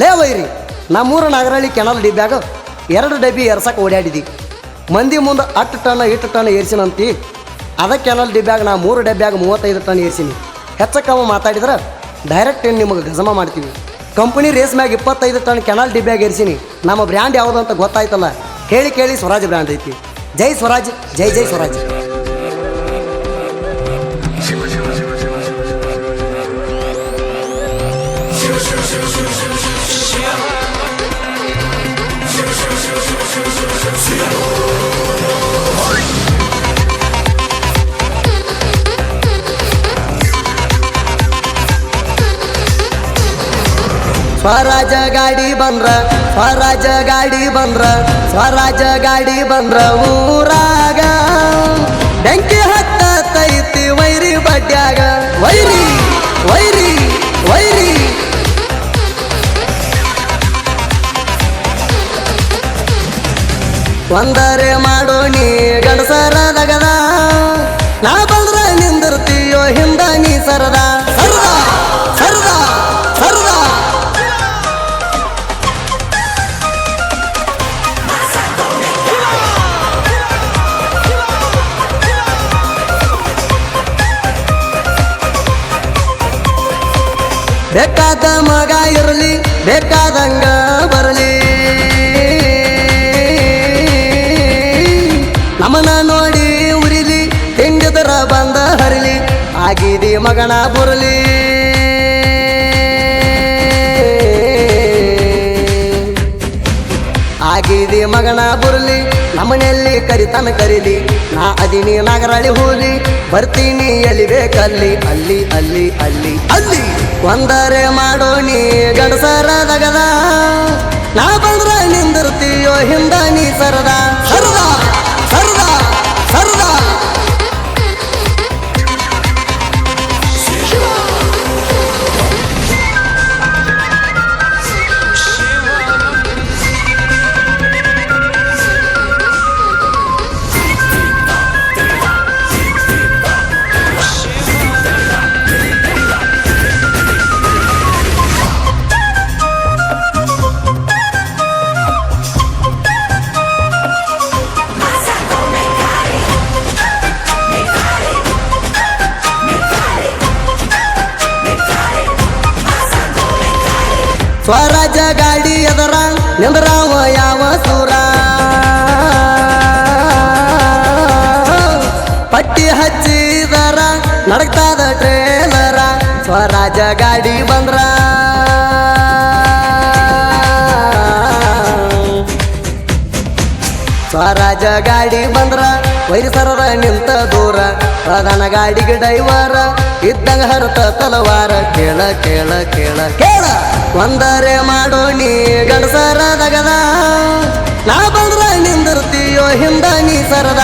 ಲೇ ವೈರಿ ನಮ್ಮೂರ ನಾಗರಹಳ್ಳಿ ಕೆನಲ್ ಡಿಬ್ಯಾಗ ಎರಡು ಡಬ್ಬಿ ಎರ್ಸಕ್ಕೆ ಓಡಾಡಿದಿ ಮಂದಿ ಮುಂದೆ ಹತ್ತು ಟನ್ ಇಟ್ಟು ಟನ್ ಏರ್ಸಿನಂತಿ. ಅದ ಕೆನಲ್ ಡಿಬ್ಯಾಗ ನಾ ಮೂರು ಡಬ್ಬ್ಯಾಗ ಮೂವತ್ತೈದು ಟನ್ ಏರ್ಸಿನಿ. ಹೆಚ್ಚಕ್ಕವ ಮಾತಾಡಿದ್ರೆ ಡೈರೆಕ್ಟ್ ನಿಮಗೆ ಗಜಮ ಮಾಡ್ತೀವಿ. ಕಂಪನಿ ರೇಸ್ ಮ್ಯಾಗ ಇಪ್ಪತ್ತೈದು ಟನ್ ಕೆನಲ್ ಡಿಬ್ಯಾಗ ಏರ್ಸಿನಿ. ನಮ್ಮ ಬ್ರ್ಯಾಂಡ್ ಯಾವುದು ಅಂತ ಗೊತ್ತಾಯ್ತಲ್ಲ. ಹೇಳಿ ಕೇಳಿ ಸ್ವರಾಜ್ ಬ್ರ್ಯಾಂಡ್ ಐತಿ. ಜೈ ಸ್ವರಾಜ್, ಜೈ ಜೈ ಸ್ವರಾಜ್. ಸ್ವರಾಜ ಗಾಡಿ ಬಂದ್ರ, ಸ್ವರಾಜ ಗಾಡಿ ಬಂದ್ರ, ಸ್ವರಾಜ ಗಾಡಿ ಬಂದ್ರ ಊರಾಗ. ಬೆಂಕಿ ಹತ್ತೈತಿ ವೈರಿ ಬಡ್ಡ್ಯಾಗ ವೈರಿ ವೈರಿ ವೈರಿ. ಒಂದರೆ ಮಾಡೋ ನೀ ಗಂಡಸರ ದಗದ ನಾ ಬಂದ್ರ ನಿಂದಿರ್ತೀಯೋ ಹಿಂದ ಬೇಕಾದ ಮಗ ಇರಲಿ, ಬೇಕಾದಂಗ ಬರಲಿ. ನಮನ ನೋಡಿ ಉರಿಲಿ, ಹೆಂಗದರ ಬಂದ ಹರಿಲಿ, ಆಗಿದಿ ಮಗನ ಬರಲಿ. ಆಗಿದಿ ಮಗನ ಬುರಲಿ. ನಮ್ಮನೆಯಲ್ಲಿ ಕರಿತಾನೆ ಕರೀಲಿ. ನಾ ಅದಿನಿ ನಾಗರಳಿ ಹೋಲಿ ಬರ್ತೀನಿ, ಎಲ್ಲಿ ಬೇಕಲ್ಲಿ. ಅಲ್ಲಿ ಅಲ್ಲಿ ಅಲ್ಲಿ. ಅಲ್ಲಿ! ಒಂದರೆ ಮಾಡೋ ನೀ ಗಂಡಸರ ದಗದ. ನಾ ಬಂದ್ರ ನಿಂದಿರ್ತೀಯೋ, ಹಿಂದ ನೀ ಸರದ. ಸ್ವರಾಜ ಗಾಡಿ ಎದರ ನಿಂದ್ರಾವ ಯಾವ ಸೂರ? ಪಟ್ಟಿ ಹಚ್ಚಿದರ ನಡಕ್ತಾದ ಟ್ರೇಲರ ಸ್ವರಾಜ ಗಾಡಿ ಬಂದ್ರ. ಸ್ವರಾಜ ಗಾಡಿ ಬಂದ್ರ ವೈರಸರದ ನಿಂತ ದೂರ. ಪ್ರಧಾನ ಗಾಡಿಗೆ ಡೈವರ ಇದ್ದಂಗ ಹರತ ತಲವಾರ. ಕೇಳ ಕೇಳ ಕೇಳ ಕೇಳ. ಒಂದರೆ ಮಾಡೋ ನೀ ಗಂಡಸರ ದಗದ. ನಾ ಬಂದ್ರ ನಿಂದಿರ್ತೀಯೋ ಹಿಂದ ನೀ ಸರದ.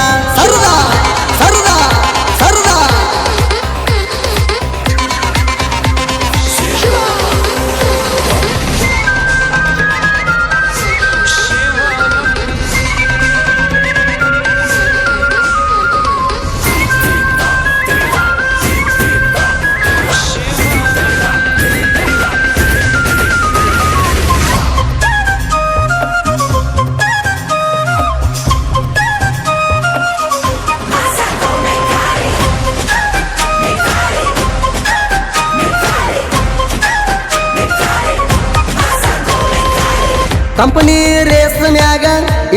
ಕಂಪನಿ ರೇಸ್ ಮ್ಯಾಗ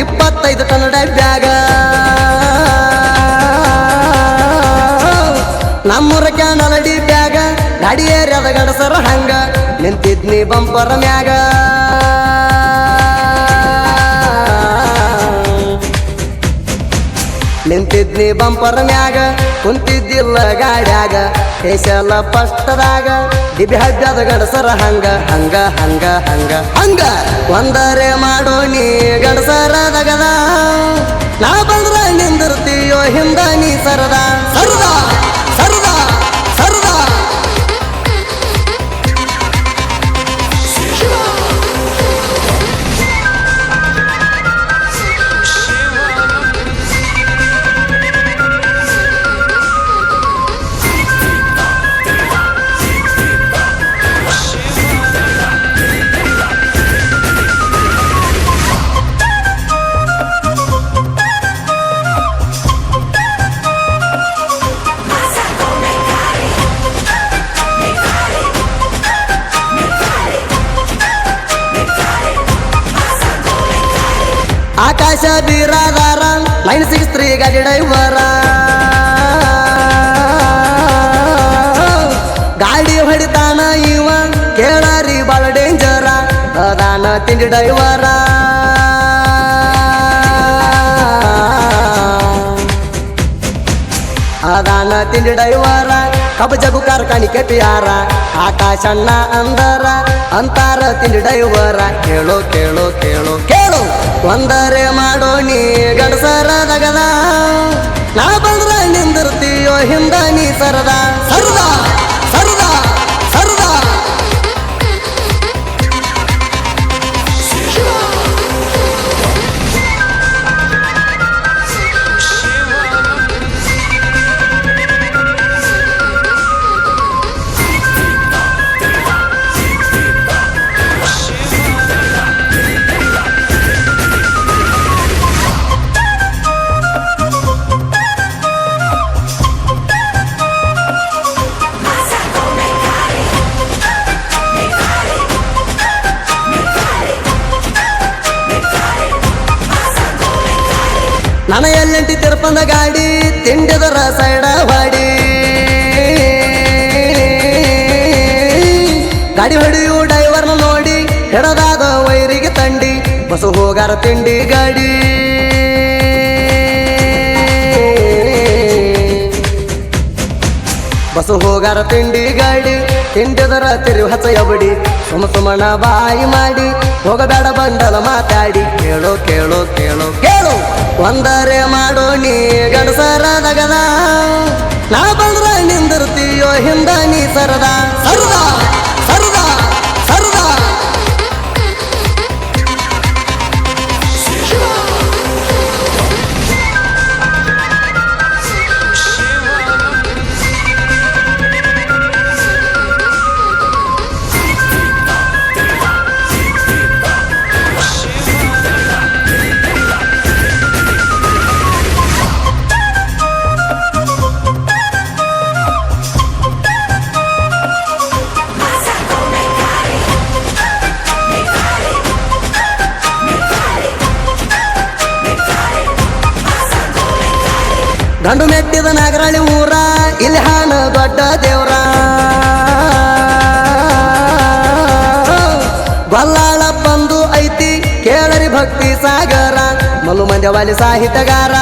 ಇಪ್ಪತ್ತೈದು ಕನ್ನಡ ಬ್ಯಾಗ ನಮ್ಮೂರ ಕ್ಯಾನಲಡಿ ಬ್ಯಾಗ ಗಾಡಿಯೇ ಏರ್ಯಾದ ಗಡಸರ ಹಂಗ ನಿಂತಿದ್ನಿ ಬಂಪರ ಮ್ಯಾಗ. ನಿಂತಿದ್ನಿ ಬಂಪರ್ ಮ್ಯಾಗ, ಕುಂತಿದ್ದಿಲ್ಲ ಗಾಡ್ಯಾಗ ಕೇಸಲ ಪಷ್ಟದಾಗ, ದಿಬಿ ಹಬ್ಬದ ಗಡಸರ ಹಂಗ ಹಂಗ ಹಂಗ ಹಂಗ ಹಂಗ. ಒಂದರೆ ಮಾಡೋ ನೀ ಗಡಸರ ದಗದ. ಬೀರಾದಾರ ನೈನ್ ಸಿಕ್ಸ್ ತ್ರೀ ಗಾಡಿ ಡೈವರ ಗಾಡಿ ಹೊಡಿತಾನ ಇವ, ಕೇಳರಿ ಬಾಳ ಡೇಂಜರ ಅದಾನ ತಿಂಡಿ ಡೈವರ ಅದಾನ ತಿಂಡಿ ಡೈವರ ಕಬ್ಬ ಜಗು ಕಾರ್ಖಾನಿ ಕೆಪಿಯಾರ ಆಕಾಶಣ್ಣ ಅಂದರ, ಅಂತಾರ ತಿಂಡಿ ಡೈವರ ಕೇಳೋ ಕೇಳೋ, ಕೇಳು. ಒಂದರೆ ಮಾಡೋ ನೀ ಗಡಸರ ದಗದ. ನಾ ಬಂದ್ರ ನಿಂದಿರ್ತೀಯೋ ಹಿಂದ ನೀ ಸರದ. ನನ್ನ ಎಲ್ಲಂಟಿ ತಿರ್ಪಂದ ಗಾಡಿ ತಿಂಡಿದರ ಸೈಡ ಹೊಡಿ ಗಾಡಿ ಹೊಡೆಯು ಡೈವರ್ನ ನೋಡಿ ಹೆಡದಾದ ವೈರಿಗೆ ತಂಡಿ, ಬಸು ಹೋಗಾರ ತಿಂಡಿ ಗಾಡಿ. ಬಸು ಹೋಗಾರ ತಿಂಡಿ ಗಾಡಿ. ತಿಂಡಿದರ ತಿರು ಹಚ್ಚ ಎಬಡಿ ಸುಮ ಸುಮಣ ಬಾಯಿ ಮಾಡಿ. ಹೋಗಬೇಡ ಬಂಡಲ ಮಾತಾಡಿ. ಕೇಳು ಕೇಳು ಕೇಳು ಕೇಳು. ಒಂದರೆ ಮಾಡೋ ನೀ ಗಣಸರ ನಗದ. ನಾ ಬಂದ್ರ ನಿಂದಿರ್ತೀಯೋ ಹಿಂದ ನೀ ಸರದಾ. ಸರದ. ಗಂಡು ಮೆಟ್ಟಿದ ನಾಗರಾಳಿ ಊರ, ಇಲ್ಲಿ ಹಾನ ದೊಡ್ಡ ದೇವ್ರ. ಬಲ್ಲಾಳ ಬಂದು ಐತಿ ಕೇಳರಿ ಭಕ್ತಿ ಸಾಗರ, ಮಲ್ಲು ಮಂದ್ಯವಾಲಿ ಸಾಹಿತ್ಯಗಾರ.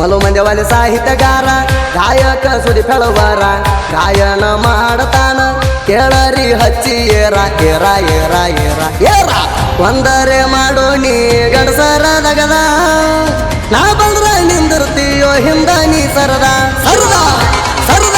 ಮಲು ಮಂದ್ಯವಾಲಿ ಸಾಹಿತ್ಯಗಾರ, ಗಾಯಕ ಸುರಿ ಫೆಳವಾರ. ಗಾಯನ ಮಾಡತಾನ ಕೇಳರಿ ಹಚ್ಚಿ ಏರ ಏರ ಏರ ಏರ. ಒಂದರೆ ಮಾಡೋ ನೀ ಗಡಸರ ದಗದ. ನಾ ಬಂದ್ರ ನಿಂದಿರ್ತೀಯೋ ಹಿಂದ ನೀ ಸರದ. ಸರದ ಸರದ.